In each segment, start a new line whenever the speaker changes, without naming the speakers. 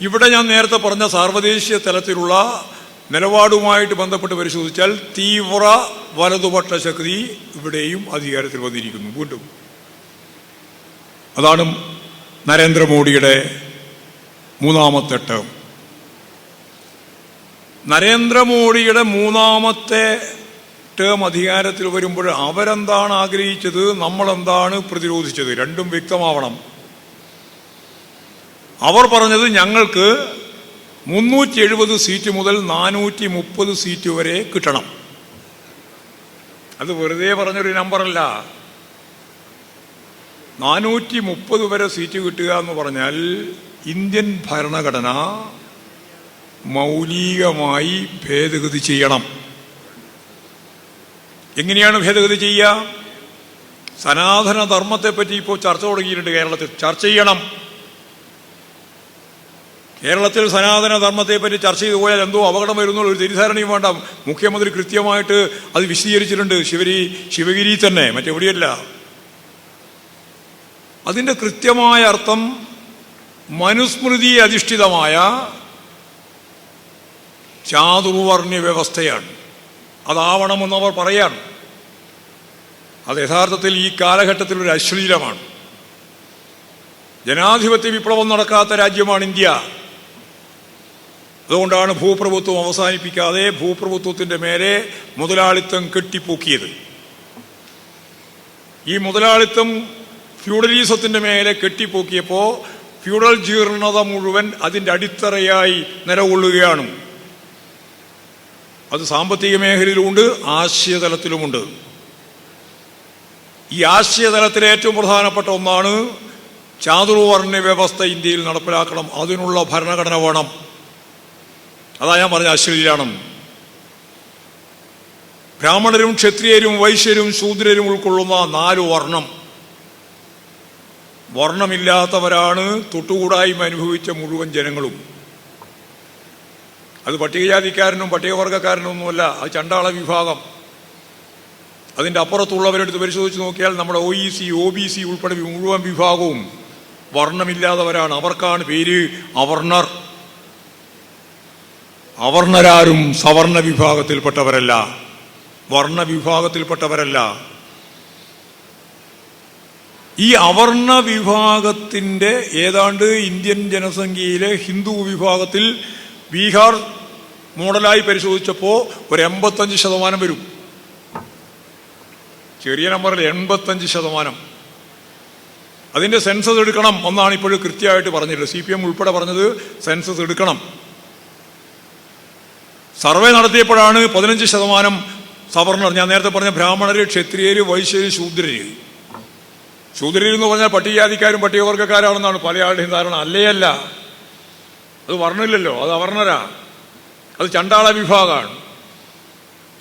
ഇവിടെ ഞാൻ നേരത്തെ പറഞ്ഞ സാർവദേശീയ തലത്തിലുള്ള നിലപാടുമായിട്ട് ബന്ധപ്പെട്ട് പരിശോധിച്ചാൽ തീവ്ര വലതുപക്ഷ ശക്തി ഇവിടെയും അധികാരത്തിൽ വന്നിരിക്കുന്നു. വീണ്ടും. അതാണ് നരേന്ദ്രമോദിയുടെ മൂന്നാമത്തെ ടേം നരേന്ദ്രമോദിയുടെ മൂന്നാമത്തെ ടേം അധികാരത്തിൽ വരുമ്പോൾ അവരെന്താണ് ആഗ്രഹിച്ചത്? നമ്മളെന്താണ് പ്രതിരോധിച്ചത്? രണ്ടും വ്യക്തമാവണം. അവർ പറഞ്ഞത് ഞങ്ങൾക്ക് മുന്നൂറ്റി എഴുപത് സീറ്റ് മുതൽ നാനൂറ്റി മുപ്പത് സീറ്റ് വരെ കിട്ടണം. അത് വെറുതെ പറഞ്ഞൊരു നമ്പറല്ല. നാനൂറ്റി മുപ്പത് വരെ സീറ്റ് കിട്ടുക എന്ന് പറഞ്ഞാൽ ഇന്ത്യൻ ഭരണഘടന മൗലികമായി ഭേദഗതി ചെയ്യണം. എങ്ങനെയാണ് ഭേദഗതി ചെയ്യുക? സനാതന ധർമ്മത്തെപ്പറ്റി ഇപ്പോൾ ചർച്ച തുടങ്ങിയിട്ടുണ്ട് കേരളത്തിൽ. ചർച്ച ചെയ്യണം. കേരളത്തിൽ സനാതന ധർമ്മത്തെപ്പറ്റി ചർച്ച ചെയ്തു പോയാൽ എന്തോ അപകടം വരുന്നു ഒരു തിരിധാരണയും വേണ്ട. മുഖ്യമന്ത്രി കൃത്യമായിട്ട് അത് വിശദീകരിച്ചിട്ടുണ്ട്. ശിവരി ശിവഗിരി തന്നെ മറ്റെവിടെയല്ല അതിന്റെ കൃത്യമായ അർത്ഥം മനുസ്മൃതി അധിഷ്ഠിതമായ ചാതുർവർണ്യ വ്യവസ്ഥയാണ്. അതാവണമെന്നവർ പറയാണ്. അത് യഥാർത്ഥത്തിൽ ഈ കാലഘട്ടത്തിൽ ഒരു അശ്ലീലമാണ്. ജനാധിപത്യ വിപ്ലവം നടക്കാത്ത രാജ്യമാണ് ഇന്ത്യ. അതുകൊണ്ടാണ് ഭൂപ്രഭുത്വം അവസാനിപ്പിക്കാതെ ഭൂപ്രഭുത്വത്തിന്റെ മേലെ മുതലാളിത്തം കെട്ടിപ്പൊക്കിയത്. ഈ മുതലാളിത്തം ഫ്യൂഡലിസത്തിന്റെ മേലെ കെട്ടിപ്പൊക്കിയപ്പോൾ ഫ്യൂഡൽ ജീർണത മുഴുവൻ അതിന്റെ അടിത്തറയായി നിലകൊള്ളുകയാണ്. അത് സാമ്പത്തിക മേഖലയിലുമുണ്ട് ആശയതലത്തിലുമുണ്ട്. ഈ ആശയതലത്തിലെ ഏറ്റവും പ്രധാനപ്പെട്ട ഒന്നാണ് ചാതുർവർണ വ്യവസ്ഥ ഇന്ത്യയിൽ നടപ്പിലാക്കണം. അതിനുള്ള ഭരണഘടന വേണം. അതാ ഞാൻ പറഞ്ഞ അശ്ലീലാണെന്ന് ബ്രാഹ്മണരും ക്ഷത്രിയരും വൈശ്യരും ശൂദ്രരും ഉൾക്കൊള്ളുന്ന നാല് വർണം. വർണമില്ലാത്തവരാണ് തൊട്ടുകൂടായ്മ അനുഭവിച്ച മുഴുവൻ ജനങ്ങളും. അത് പട്ടികജാതിക്കാരനും പട്ടികവർഗക്കാരനും ഒന്നുമല്ല അത് ചണ്ടാള വിഭാഗം. അതിന്റെ അപ്പുറത്തുള്ളവരെടുത്ത് പരിശോധിച്ച് നോക്കിയാൽ നമ്മുടെ O E C O B C ഉൾപ്പെടെ മുഴുവൻ വിഭാഗവും വർണമില്ലാത്തവരാണ്. അവർക്കാണ് പേര് അവർണർ അവർണരാരും സവർണ വിഭാഗത്തിൽപ്പെട്ടവരല്ല വർണ വിഭാഗത്തിൽപ്പെട്ടവരല്ല ഈ അവർണ വിഭാഗത്തിന്റെ ഏതാണ്ട് ഇന്ത്യൻ ജനസംഖ്യയിലെ ഹിന്ദു വിഭാഗത്തിൽ ബീഹാർ മോഡലായി പരിശോധിച്ചപ്പോൾ ഒരു എൺപത്തഞ്ച് ശതമാനം വരും. ചെറിയ നമ്പറിൽ എൺപത്തഞ്ച് ശതമാനം. അതിന്റെ സെൻസസ് എടുക്കണം എന്നാണ് ഇപ്പോഴും കൃത്യമായിട്ട് പറഞ്ഞിട്ടുള്ളത്. സി പി എം ഉൾപ്പെടെ പറഞ്ഞത് സെൻസസ് എടുക്കണം. സർവേ നടത്തിയപ്പോഴാണ് പതിനഞ്ച് ശതമാനം സവർണർ ഞാൻ നേരത്തെ പറഞ്ഞ ബ്രാഹ്മണര് ക്ഷത്രിയര് വൈശ്യര് ശൂദ്രര് ശൂദ്രര് എന്ന് പറഞ്ഞാൽ പട്ടികജാതിക്കാരും പട്ടികവർഗക്കാരാണെന്നാണ് പല ആളുടെയും ധാരണ. അല്ലേ അല്ല അത് വർണില്ലല്ലോ അത് അവർണരാ അത് ചണ്ടാള വിഭാഗമാണ്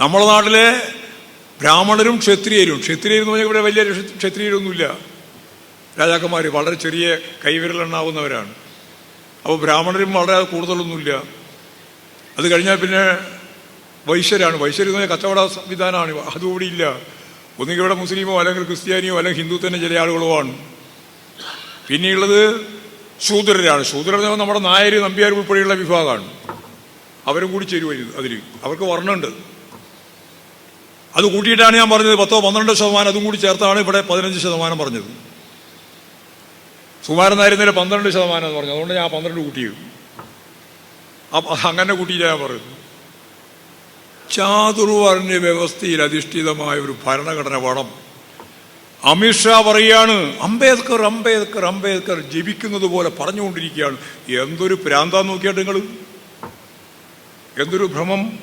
നമ്മുടെ നാട്ടിലെ ബ്രാഹ്മണരും ക്ഷത്രിയരും. ക്ഷത്രിയർ എന്ന് പറഞ്ഞാൽ ഇവിടെ വലിയ ക്ഷത്രിയരൊന്നുമില്ല. രാജാക്കന്മാർ വളരെ ചെറിയ കൈവിരലെണ്ണാവുന്നവരാണ്. അപ്പോൾ ബ്രാഹ്മണരും വളരെ കൂടുതലൊന്നുമില്ല. അത് കഴിഞ്ഞാൽ പിന്നെ വൈശ്യരാണ്. വൈശ്യർ പറഞ്ഞാൽ കച്ചവട സംവിധാനമാണ്. അതുകൂടി ഇല്ല. ഒന്നുകിൽ ഇവിടെ മുസ്ലിമോ അല്ലെങ്കിൽ ക്രിസ്ത്യാനിയോ അല്ലെങ്കിൽ ഹിന്ദു തന്നെ ചില ആളുകളോ ആണ്. പിന്നെയുള്ളത് ശൂദ്രരാണ്. ശൂദ്രർ നമ്മുടെ നായർ നമ്പ്യാർ ഉൾപ്പെടെയുള്ള വിഭാഗമാണ്. അവരും കൂടി ചേരുവരും അതിൽ. അവർക്ക് വർണമുണ്ട്. അത് കൂട്ടിയിട്ടാണ് ഞാൻ പറഞ്ഞത്. പത്തോ പന്ത്രണ്ടോ ശതമാനം അതും കൂടി ചേർത്താണ് ഇവിടെ പതിനഞ്ച് ശതമാനം പറഞ്ഞത്. ഇന്നലെ പന്ത്രണ്ട് ശതമാനം എന്ന് പറഞ്ഞു. അതുകൊണ്ട് ഞാൻ പന്ത്രണ്ട് കൂട്ടിയത്. അങ്ങനെ കൂട്ടിയില്ല ഞാൻ പറയുന്നു. ചാതുർവർണ വ്യവസ്ഥയിൽ അധിഷ്ഠിതമായ ഒരു ഭരണഘടന വേണം. അമിത്ഷാ പറയാണ് അംബേദ്കർ അംബേദ്കർ അംബേദ്കർ ജപിക്കുന്നത് പോലെ പറഞ്ഞുകൊണ്ടിരിക്കുകയാണ്. എന്തൊരു പ്രാന്താ നോക്കിയാട്ട് നിങ്ങൾ എന്തൊരു ഭ്രമം?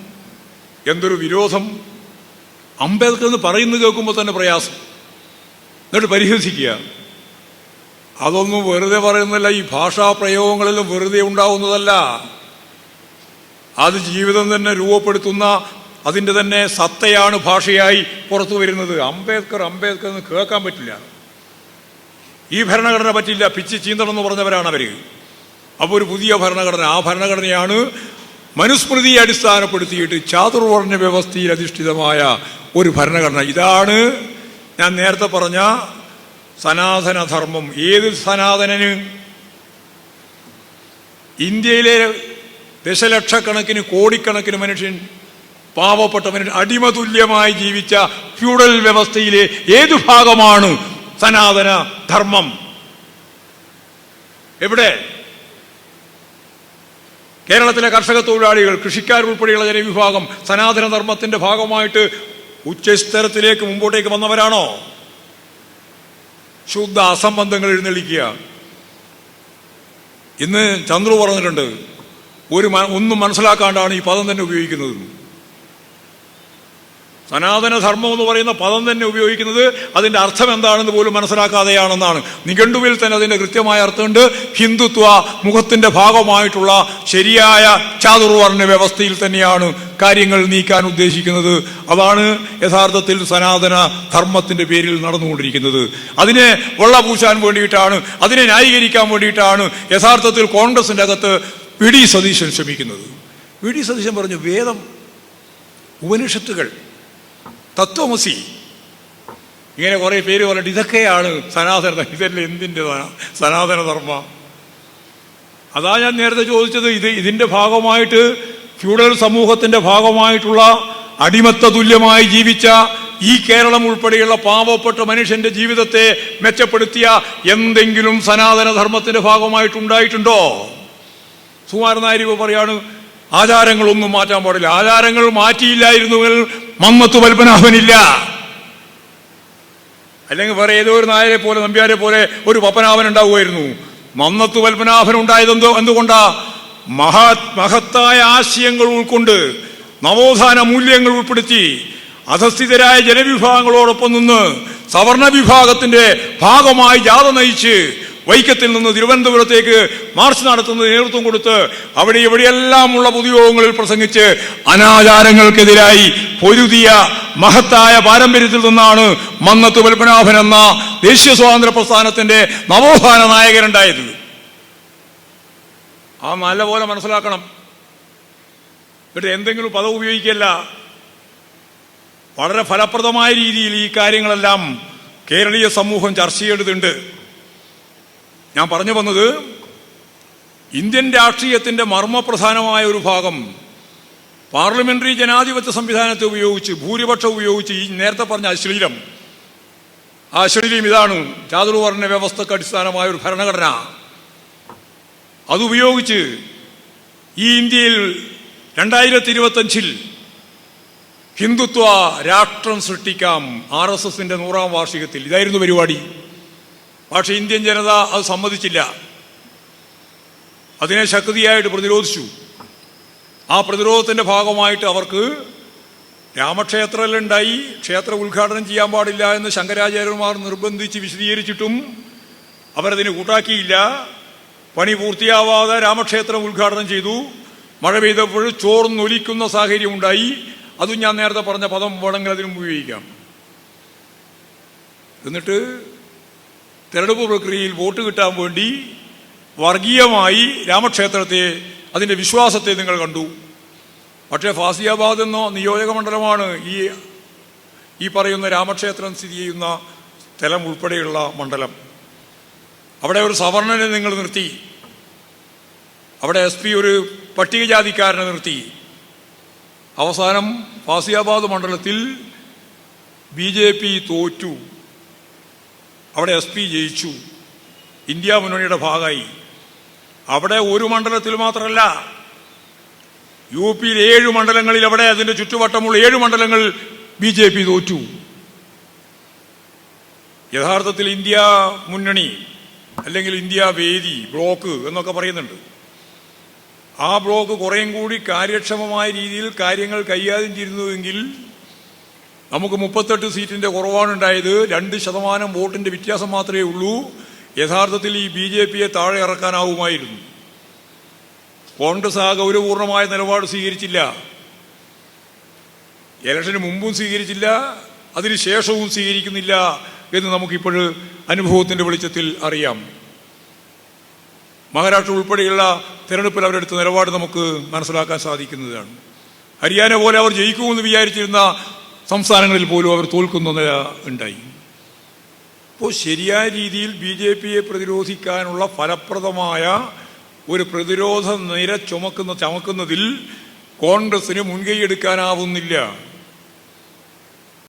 എന്തൊരു വിരോധം? അംബേദ്കർ എന്ന് പറയുന്നത് കേൾക്കുമ്പോൾ തന്നെ പ്രയാസം. എന്നിട്ട് പരിഹസിക്കുക. അതൊന്നും വെറുതെ പറയുന്നില്ല ഈ ഭാഷാ പ്രയോഗങ്ങളിലും വെറുതെ ഉണ്ടാവുന്നതല്ല. അത് ജീവിതം തന്നെ രൂപപ്പെടുത്തുന്ന അതിന്റെ തന്നെ സത്തയാണ് ഭാഷയായി പുറത്തു വരുന്നത്. അംബേദ്കർ അംബേദ്കർ എന്ന് കേൾക്കാൻ പറ്റില്ല. ഈ ഭരണഘടന പറ്റില്ല. പിച്ച് ചീന്തണം എന്ന് പറഞ്ഞവരാണ് അവർ അപ്പോൾ ഒരു പുതിയ ഭരണഘടന. ആ ഭരണഘടനയാണ് മനുസ്മൃതിയെ അടിസ്ഥാനപ്പെടുത്തിയിട്ട് ചാതുർവർണ വ്യവസ്ഥയിൽ അധിഷ്ഠിതമായ ഒരു ഭരണഘടന. ഇതാണ് ഞാൻ നേരത്തെ പറഞ്ഞ സനാതനധർമ്മം. ഏത് സനാതനന്? ഇന്ത്യയിലെ ദശലക്ഷക്കണക്കിന് കോടിക്കണക്കിന് മനുഷ്യൻ പാവപ്പെട്ട മനുഷ്യൻ അടിമതുല്യമായി ജീവിച്ച ഫ്യൂഡൽ വ്യവസ്ഥയിലെ ഏതു ഭാഗമാണ് സനാതന ധർമ്മം? എവിടെ? കേരളത്തിലെ കർഷക തൊഴിലാളികൾ കൃഷിക്കാരുൾപ്പെടെയുള്ള ജനവിഭാഗം സനാതന ധർമ്മത്തിന്റെ ഭാഗമായിട്ട് ഉച്ചസ്തരത്തിലേക്ക് മുമ്പോട്ടേക്ക് വന്നവരാണോ? ശുദ്ധ അസംബന്ധങ്ങൾ എഴുന്നള്ളിക്കുക. ഇന്ന് ചന്ദ്രു പറഞ്ഞിട്ടുണ്ട് ഒരു ഒന്നും മനസ്സിലാക്കാണ്ടാണ് ഈ പദം തന്നെ ഉപയോഗിക്കുന്നത്. സനാതന ധർമ്മം എന്ന് പറയുന്ന പദം തന്നെ ഉപയോഗിക്കുന്നത് അതിന്റെ അർത്ഥം എന്താണെന്ന് പോലും മനസ്സിലാക്കാതെയാണെന്നാണ്. നിഘണ്ടുവിൽ തന്നെ അതിന്റെ കൃത്യമായ അർത്ഥമുണ്ട്. ഹിന്ദുത്വ മുഖത്തിന്റെ ഭാഗമായിട്ടുള്ള ശരിയായ ചാതുർവർണ വ്യവസ്ഥയിൽ തന്നെയാണ് കാര്യങ്ങൾ നീക്കാൻ ഉദ്ദേശിക്കുന്നത്. അതാണ് യഥാർത്ഥത്തിൽ സനാതന ധർമ്മത്തിന്റെ പേരിൽ നടന്നുകൊണ്ടിരിക്കുന്നത്. അതിനെ വെള്ളപൂശാൻ വേണ്ടിയിട്ടാണ് അതിനെ ന്യായീകരിക്കാൻ വേണ്ടിയിട്ടാണ് യഥാർത്ഥത്തിൽ കോൺഗ്രസിന്റെ അകത്ത് വി ഡി സതീശൻ ശ്രമിക്കുന്നത്. വി ഡി സതീശൻ പറഞ്ഞു വേദം ഉപനിഷത്തുകൾ തത്വമസി. ഇങ്ങനെ കുറെ പേര് പറഞ്ഞിട്ട് ഇതൊക്കെയാണ് സനാതന ഇതല്ല എന്തിന്റെ സനാതന ധർമ്മ അതാ ഞാൻ നേരത്തെ ചോദിച്ചത് ഇത് ഇതിന്റെ ഭാഗമായിട്ട് ഫ്യൂഡൽ സമൂഹത്തിന്റെ ഭാഗമായിട്ടുള്ള അടിമത്ത തുല്യമായി ജീവിച്ച ഈ കേരളം ഉൾപ്പെടെയുള്ള പാവപ്പെട്ട മനുഷ്യന്റെ ജീവിതത്തെ മെച്ചപ്പെടുത്തിയ എന്തെങ്കിലും സനാതന ധർമ്മത്തിന്റെ ഭാഗമായിട്ടുണ്ടായിട്ടുണ്ടോ? സുമാരൻ നായർ പറയാണ് ആചാരങ്ങളൊന്നും മാറ്റാൻ പാടില്ല. ആചാരങ്ങൾ മാറ്റിയില്ലായിരുന്നുവെങ്കിൽ മമ്മത്ത് പത്മനാഭനില്ല. അല്ലെങ്കിൽ വേറെ ഏതോ ഒരു നായരെ പോലെ നമ്പ്യാരെ പോലെ ഒരു പപ്പനാഭൻ ഉണ്ടാവുമായിരുന്നു. മന്നത്ത് പത്മനാഭൻ ഉണ്ടായതെന്തോ എന്തുകൊണ്ടാ? മഹാ മഹത്തായ ആശയങ്ങൾ ഉൾക്കൊണ്ട് നവോത്ഥാന മൂല്യങ്ങൾ ഉൾപ്പെടുത്തി അധസ്ഥിതരായ ജനവിഭാഗങ്ങളോടൊപ്പം നിന്ന് സവർണ വിഭാഗത്തിന്റെ ഭാഗമായി ജാഥ നയിച്ച് വൈക്കത്തിൽ നിന്ന് തിരുവനന്തപുരത്തേക്ക് മാർച്ച് നടത്തുന്ന നേതൃത്വം കൊടുത്ത് അവിടെ എവിടെയെല്ലാമുള്ള പൊതുയോഗങ്ങളിൽ പ്രസംഗിച്ച് അനാചാരങ്ങൾക്കെതിരായി പൊരുതിയ മഹത്തായ പാരമ്പര്യത്തിൽ നിന്നാണ് മന്നത്ത് പത്മനാഭൻ എന്ന ദേശീയ സ്വാതന്ത്ര്യ പ്രസ്ഥാനത്തിന്റെ നവോത്ഥാന നായകനുണ്ടായത്. ആ നല്ലപോലെ മനസ്സിലാക്കണം. എന്നിട്ട് എന്തെങ്കിലും പദം ഉപയോഗിക്കല്ല വളരെ ഫലപ്രദമായ രീതിയിൽ ഈ കാര്യങ്ങളെല്ലാം കേരളീയ സമൂഹം ചർച്ച ചെയ്യേണ്ടതുണ്ട്. ഞാൻ പറഞ്ഞു വന്നത് ഇന്ത്യൻ രാഷ്ട്രീയത്തിന്റെ മർമ്മപ്രധാനമായ ഒരു ഭാഗം പാർലമെന്ററി ജനാധിപത്യ സംവിധാനത്തെ ഉപയോഗിച്ച് ഭൂരിപക്ഷം ഉപയോഗിച്ച് ഈ നേരത്തെ പറഞ്ഞ അശ്ലീലം. ആ അശ്ലീലം ഇതാണ് ചാതുർവർണ വ്യവസ്ഥക്ക് അടിസ്ഥാനമായ ഒരു ഭരണഘടന. അതുപയോഗിച്ച് ഈ ഇന്ത്യയിൽ രണ്ടായിരത്തി ഇരുപത്തഞ്ചിൽ ഹിന്ദുത്വ രാഷ്ട്രം സൃഷ്ടിക്കാം ആർ എസ് എസിന്റെ നൂറാം വാർഷികത്തിൽ. ഇതായിരുന്നു പരിപാടി. പക്ഷെ ഇന്ത്യൻ ജനത അത് സമ്മതിച്ചില്ല. അതിനെ ശക്തിയായിട്ട് പ്രതിരോധിച്ചു. ആ പ്രതിരോധത്തിന്റെ ഭാഗമായിട്ട് അവർക്ക് രാമക്ഷേത്രത്തിലുണ്ടായി ക്ഷേത്ര ഉദ്ഘാടനം ചെയ്യാൻ പാടില്ല എന്ന് ശങ്കരാചാര്യന്മാർ നിർബന്ധിച്ച് വിശദീകരിച്ചിട്ടും അവരതിന് കൂട്ടാക്കിയില്ല. പണി പൂർത്തിയാവാതെ രാമക്ഷേത്രം ഉദ്ഘാടനം ചെയ്തു. മഴ പെയ്തപ്പോൾ ചോർന്നൊലിക്കുന്ന സാഹചര്യം ഉണ്ടായി അതും ഞാൻ നേരത്തെ പറഞ്ഞ പദം വേണമെങ്കിൽ അതിനും ഉപയോഗിക്കാം. എന്നിട്ട് തെരഞ്ഞെടുപ്പ് പ്രക്രിയയിൽ വോട്ട് കിട്ടാൻ വേണ്ടി വർഗീയമായി രാമക്ഷേത്രത്തെ അതിന്റെ വിശ്വാസത്തെ നിങ്ങൾ കണ്ടു. പക്ഷേ ഫാസിയാബാദ് എന്ന നിയോജക മണ്ഡലമാണ് ഈ ഈ പറയുന്ന രാമക്ഷേത്രം സ്ഥിതി ചെയ്യുന്ന സ്ഥലം ഉൾപ്പെടെയുള്ള മണ്ഡലം. അവിടെ ഒരു സവർണനെ നിങ്ങൾ നിർത്തി. അവിടെ എസ് പി ഒരു പട്ടികജാതിക്കാരനെ നിർത്തി. അവസാനം ഫാസിയാബാദ് മണ്ഡലത്തിൽ ബി ജെ പി തോറ്റു. അവിടെ എസ് പി ജയിച്ചു. ഇന്ത്യ മുന്നണിയുടെ ഭാഗമായി. അവിടെ ഒരു മണ്ഡലത്തിൽ മാത്രമല്ല യു പിയിൽ ഏഴ് മണ്ഡലങ്ങളിൽ അവിടെ അതിന്റെ ചുറ്റുവട്ടമുള്ള ഏഴ് മണ്ഡലങ്ങൾ ബി ജെ പി തോറ്റു. യഥാർത്ഥത്തിൽ ഇന്ത്യ മുന്നണി അല്ലെങ്കിൽ ഇന്ത്യ വേദി ബ്ലോക്ക് എന്നൊക്കെ പറയുന്നുണ്ട്. ആ ബ്ലോക്ക് കുറേയും കൂടി കാര്യക്ഷമമായ രീതിയിൽ കാര്യങ്ങൾ കൈകാര്യം ചെയ്തിരുന്നുവെങ്കിൽ നമുക്ക് മുപ്പത്തെട്ട് സീറ്റിന്റെ കുറവാണ് ഉണ്ടായത് രണ്ട് ശതമാനം വോട്ടിന്റെ വ്യത്യാസം മാത്രമേ ഉള്ളൂ. യഥാർത്ഥത്തിൽ ഈ ബി ജെ പിയെ താഴെ ഇറക്കാനാവുമായിരുന്നു. കോൺഗ്രസ് ആ ഗൗരവപൂർണമായ നിലപാട് സ്വീകരിച്ചില്ല. ഇലക്ഷന് മുമ്പും സ്വീകരിച്ചില്ല അതിനുശേഷവും സ്വീകരിക്കുന്നില്ല എന്ന് നമുക്കിപ്പോൾ അനുഭവത്തിന്റെ വെളിച്ചത്തിൽ അറിയാം. മഹാരാഷ്ട്ര ഉൾപ്പെടെയുള്ള തെരഞ്ഞെടുപ്പിൽ അവരെടുത്ത നിലപാട് നമുക്ക് മനസ്സിലാക്കാൻ സാധിക്കുന്നതാണ്. ഹരിയാന പോലെ അവർ ജയിക്കുമെന്ന് വിചാരിച്ചിരുന്ന സംസ്ഥാനങ്ങളിൽ പോലും അവർ തോൽക്കുന്ന ഉണ്ടായി. അപ്പോൾ ശരിയായ രീതിയിൽ ബി ജെ പിയെ പ്രതിരോധിക്കാനുള്ള ഫലപ്രദമായ ഒരു പ്രതിരോധ നിര ചുമക്കുന്ന ചമക്കുന്നതിൽ കോൺഗ്രസിന് മുൻകൈ എടുക്കാനാവുന്നില്ല